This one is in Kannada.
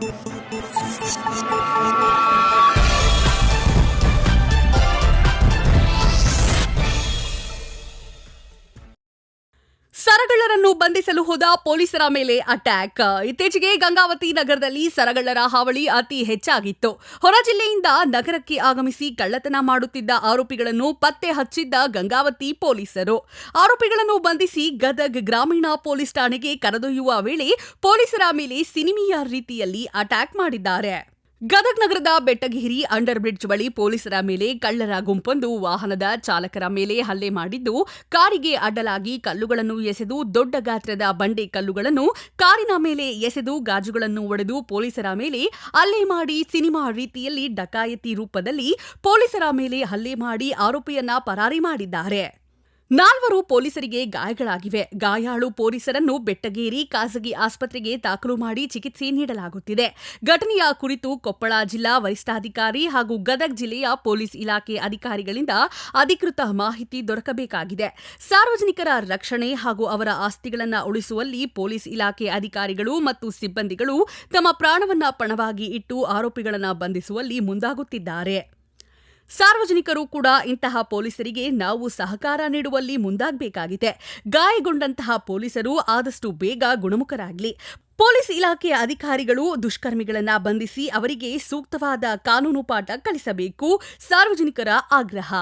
Yeah. ಸರಗಳ್ಳರನ್ನು ಬಂಧಿಸಲು ಹೋದ ಪೊಲೀಸರ ಮೇಲೆ ಅಟ್ಯಾಕ್. ಇತ್ತೀಚೆಗೆ ಗಂಗಾವತಿ ನಗರದಲ್ಲಿ ಸರಗಳ್ಳರ ಹಾವಳಿ ಅತಿ ಹೆಚ್ಚಾಗಿತ್ತು. ಹೊರ ಜಿಲ್ಲೆಯಿಂದ ನಗರಕ್ಕೆ ಆಗಮಿಸಿ ಕಳ್ಳತನ ಮಾಡುತ್ತಿದ್ದ ಆರೋಪಿಗಳನ್ನು ಪತ್ತೆ ಹಚ್ಚಿದ್ದ ಗಂಗಾವತಿ ಪೊಲೀಸರು. ಆರೋಪಿಗಳನ್ನು ಬಂಧಿಸಿ ಗದಗ್ ಗ್ರಾಮೀಣ ಪೊಲೀಸ್ ಠಾಣೆಗೆ ಕರೆದೊಯ್ಯುವ ವೇಳೆ ಪೊಲೀಸರ ಮೇಲೆ ಸಿನಿಮೀಯ ರೀತಿಯಲ್ಲಿ ಅಟ್ಯಾಕ್ ಮಾಡಿದ್ದಾರೆ. ಗದಗ್ ನಗರದ ಬೆಟ್ಟಗಿರಿ ಅಂಡರ್ ಬ್ರಿಡ್ಜ್ ಬಳಿ ಪೊಲೀಸರ ಮೇಲೆ ಕಳ್ಳರ ಗುಂಪೊಂದು ವಾಹನದ ಚಾಲಕರ ಮೇಲೆ ಹಲ್ಲೆ ಮಾಡಿದ್ದು, ಕಾರಿಗೆ ಅಡ್ಡಲಾಗಿ ಕಲ್ಲುಗಳನ್ನು ಎಸೆದು ದೊಡ್ಡ ಗಾತ್ರದ ಬಂಡೆ ಕಲ್ಲುಗಳನ್ನು ಕಾರಿನ ಮೇಲೆ ಎಸೆದು ಗಾಜುಗಳನ್ನು ಒಡೆದು ಪೊಲೀಸರ ಮೇಲೆ ಹಲ್ಲೆ ಮಾಡಿ ಸಿನಿಮಾ ರೀತಿಯಲ್ಲಿ ಡಕಾಯತಿ ರೂಪದಲ್ಲಿ ಪೊಲೀಸರ ಮೇಲೆ ಹಲ್ಲೆ ಮಾಡಿ ಆರೋಪಿಯನ್ನ ಪರಾರಿ ಮಾಡಿದ್ದಾರೆ. ನಾಲ್ವರು ಪೊಲೀಸರಿಗೆ ಗಾಯಗಳಾಗಿವೆ. ಗಾಯಾಳು ಪೊಲೀಸರನ್ನು ಬೆಟ್ಟಗೇರಿ ಖಾಸಗಿ ಆಸ್ಪತ್ರೆಗೆ ದಾಖಲು ಮಾಡಿ ಚಿಕಿತ್ಸೆ ನೀಡಲಾಗುತ್ತಿದೆ. ಘಟನೆಯ ಕುರಿತು ಕೊಪ್ಪಳ ಜಿಲ್ಲಾ ವರಿಷ್ಠಾಧಿಕಾರಿ ಹಾಗೂ ಗದಗ್ ಜಿಲ್ಲೆಯ ಪೊಲೀಸ್ ಇಲಾಖೆ ಅಧಿಕಾರಿಗಳಿಂದ ಅಧಿಕೃತ ಮಾಹಿತಿ ದೊರಕಬೇಕಾಗಿದೆ. ಸಾರ್ವಜನಿಕರ ರಕ್ಷಣೆ ಹಾಗೂ ಅವರ ಆಸ್ತಿಗಳನ್ನು ಉಳಿಸುವಲ್ಲಿ ಪೊಲೀಸ್ ಇಲಾಖೆ ಅಧಿಕಾರಿಗಳು ಮತ್ತು ಸಿಬ್ಬಂದಿಗಳು ತಮ್ಮ ಪ್ರಾಣವನ್ನ ಪಣವಾಗಿ ಇಟ್ಟು ಆರೋಪಿಗಳನ್ನು ಬಂಧಿಸುವಲ್ಲಿ ಮುಂದಾಗುತ್ತಿದ್ದಾರೆ. ಸಾರ್ವಜನಿಕರು ಕೂಡ ಇಂತಹ ಪೊಲೀಸರಿಗೆ ನಾವು ಸಹಕಾರ ನೀಡುವಲ್ಲಿ ಮುಂದಾಗಬೇಕಾಗಿದೆ. ಗಾಯಗೊಂಡಂತಹ ಪೊಲೀಸರು ಆದಷ್ಟು ಬೇಗ ಗುಣಮುಖರಾಗಲಿ. ಪೊಲೀಸ್ ಇಲಾಖೆಯ ಅಧಿಕಾರಿಗಳು ದುಷ್ಕರ್ಮಿಗಳನ್ನ ಬಂಧಿಸಿ ಅವರಿಗೆ ಸೂಕ್ತವಾದ ಕಾನೂನು ಪಾಠ ಕಲಿಸಬೇಕು. ಸಾರ್ವಜನಿಕರ ಆಗ್ರಹ.